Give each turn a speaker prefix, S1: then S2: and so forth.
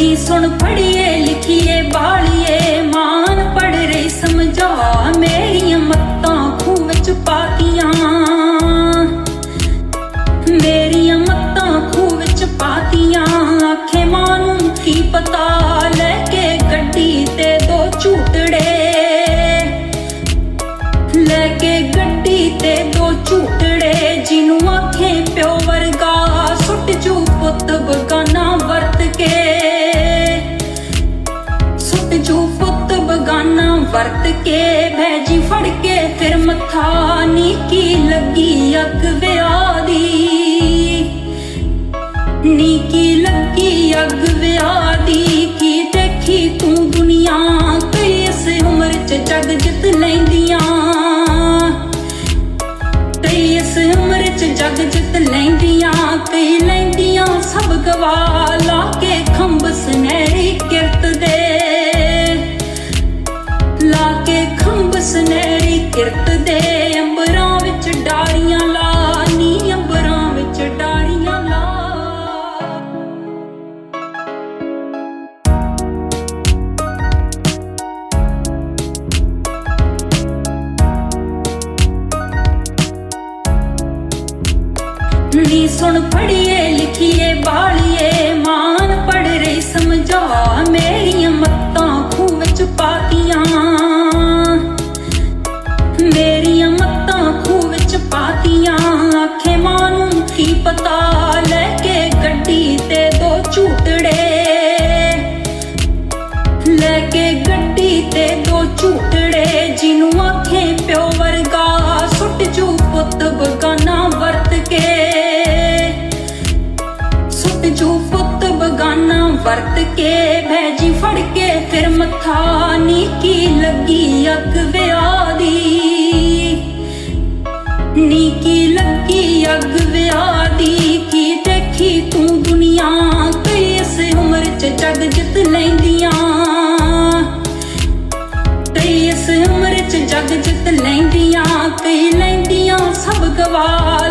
S1: ਸੁਣ ਪੜੀਏ ਲਿਖੀਏ, ਬਾਲੀਏ। ਮਾਨ ਪੜ ਰਹੀ, ਸਮਝਾ ਮੇਰੀਆਂ ਮੱਤਾਂ, ਖੂਹ ਵਿੱਚ ਪਾਤੀਆਂ ਮੇਰੀਆਂ ਮੱਤਾਂ, ਖੂਹ ਵਿੱਚ ਪਾਤੀਆਂ ਆਖੇ ਮਾਂ ਨੂੰ ਕੀ ਪਤਾ, ਲੈ ਕੇ ਗੱਡੀ ਤੇ ਦੋ ਝੂਟੜੇ। ਲੈ ਕੇ ਗੱਡੀ ਤੇ ਦੋ ਝੂਟੜੇ, ਜਿਹਨੂੰ ਆਖੇ ਪਿਓ ਵਰਗਾ। ਸੁੱਟ ਜੂ ਪੁੱਤ, ਬਗਾਨਾ ਵਰਤ ਕੇ। ਵਰਤ ਕੇ ਭੈਜੀ ਫੜ ਕੇ, ਫਿਰ ਮੱਥਾ ਨੀ ਕੀ ਲੱਗੀ ਅੱਗ ਵਿਆਹ ਦੀ ਨੀ ਕੀ ਲੱਗੀ ਅੱਗ ਵਿਆਹ ਦੀ ਕੀ ਦੇਖੀ ਤੂੰ ਦੁਨੀਆ ਕਈ ਇਸ ਉਮਰ ਚ ਜਗ ਜਿੱਤ ਲੈਂਦੀਆਂ ਨੀ ਸੁਣ ਪੜੀਏ ਲਿਖੀਏ, ਬਾਲੀਏ। ਮਾਨ ਪੜ ਰਹੀ, ਸਮਝਾ ਮੇਰੀਆਂ ਮੱਤਾਂ, ਖੂਹ ਵਿੱਚ ਪਾਤੀਆਂ। ਮੇਰੀਆਂ ਮੱਤਾਂ, ਖੂਹ ਵਿੱਚ ਪਾਤੀਆਂ। ਆਖੇ ਮਾਂ ਨੂੰ ਕੀ ਪਤਾ, ਲੈ ਕੇ ਵਰਤ ਕੇ ਭੈਜੀ ਫੜ ਕੇ, ਫਿਰ ਮੱਥਾ ਨੀ ਕੀ ਲੱਗੀ ਅੱਗ ਵਿਆਹ ਦੀ। ਨੀ ਕੀ ਲੱਗੀ ਅੱਗ ਵਿਆਹ ਦੀ, ਕੀ ਦੇਖੀ ਤੂੰ ਦੁਨੀਆ ਕਈ ਇਸ ਉਮਰ ਚ ਜਗ ਜਿੱਤ ਲੈਂਦੀਆਂ। ਕਈ ਇਸ ਉਮਰ ਚ ਜਗ ਜਿੱਤ ਲੈਂਦੀਆਂ, ਕਈ ਲੈਂਦੀਆਂ ਸਭ ਗਵਾ